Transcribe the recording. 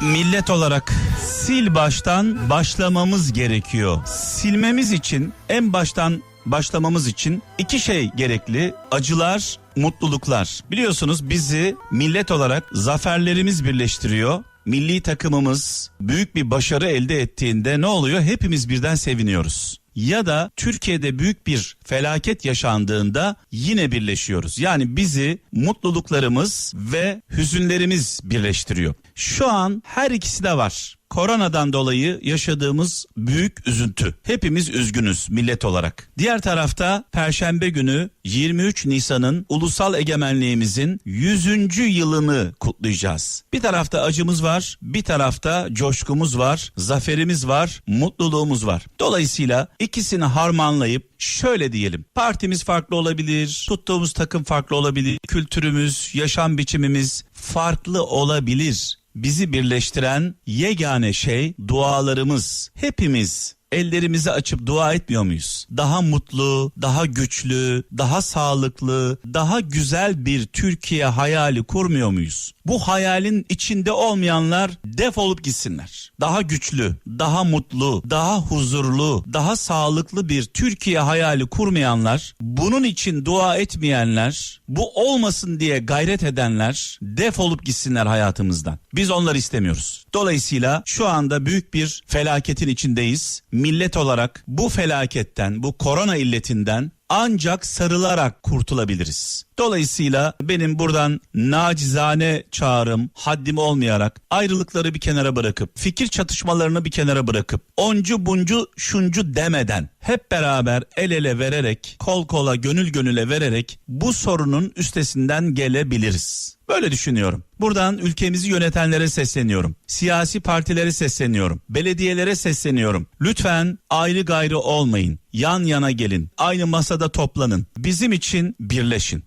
millet olarak sil baştan başlamamız gerekiyor. Silmemiz için en baştan başlamamız için iki şey gerekli. Acılar, mutluluklar. Biliyorsunuz bizi millet olarak zaferlerimiz birleştiriyor. Milli takımımız büyük bir başarı elde ettiğinde ne oluyor? Hepimiz birden seviniyoruz. Ya da Türkiye'de büyük bir felaket yaşandığında yine birleşiyoruz. Yani bizi mutluluklarımız ve hüzünlerimiz birleştiriyor. Şu an her ikisi de var. Koronadan dolayı yaşadığımız büyük üzüntü. Hepimiz üzgünüz millet olarak. Diğer tarafta Perşembe günü 23 Nisan'ın ulusal egemenliğimizin 100. yılını kutlayacağız. Bir tarafta acımız var, bir tarafta coşkumuz var, zaferimiz var, mutluluğumuz var. Dolayısıyla ikisini harmanlayıp şöyle diyelim. Partimiz farklı olabilir, tuttuğumuz takım farklı olabilir, kültürümüz, yaşam biçimimiz farklı olabilir bizi birleştiren yegane şey dualarımız. Hepimiz ellerimizi açıp dua etmiyor muyuz? Daha mutlu, daha güçlü, daha sağlıklı, daha güzel bir Türkiye hayali kurmuyor muyuz? Bu hayalin içinde olmayanlar defolup gitsinler. Daha güçlü, daha mutlu, daha huzurlu, daha sağlıklı bir Türkiye hayali kurmayanlar, bunun için dua etmeyenler, bu olmasın diye gayret edenler defolup gitsinler hayatımızdan. Biz onları istemiyoruz. Dolayısıyla şu anda büyük bir felaketin içindeyiz. Millet olarak bu felaketten, bu korona illetinden ancak sarılarak kurtulabiliriz. Dolayısıyla benim buradan nacizane çağrım haddim olmayarak ayrılıkları bir kenara bırakıp fikir çatışmalarını bir kenara bırakıp oncu buncu şuncu demeden hep beraber el ele vererek kol kola gönül gönüle vererek bu sorunun üstesinden gelebiliriz. Böyle düşünüyorum. Buradan ülkemizi yönetenlere sesleniyorum. Siyasi partilere sesleniyorum. Belediyelere sesleniyorum. Lütfen ayrı gayrı olmayın. Yan yana gelin. Aynı masada toplanın. Bizim için birleşin.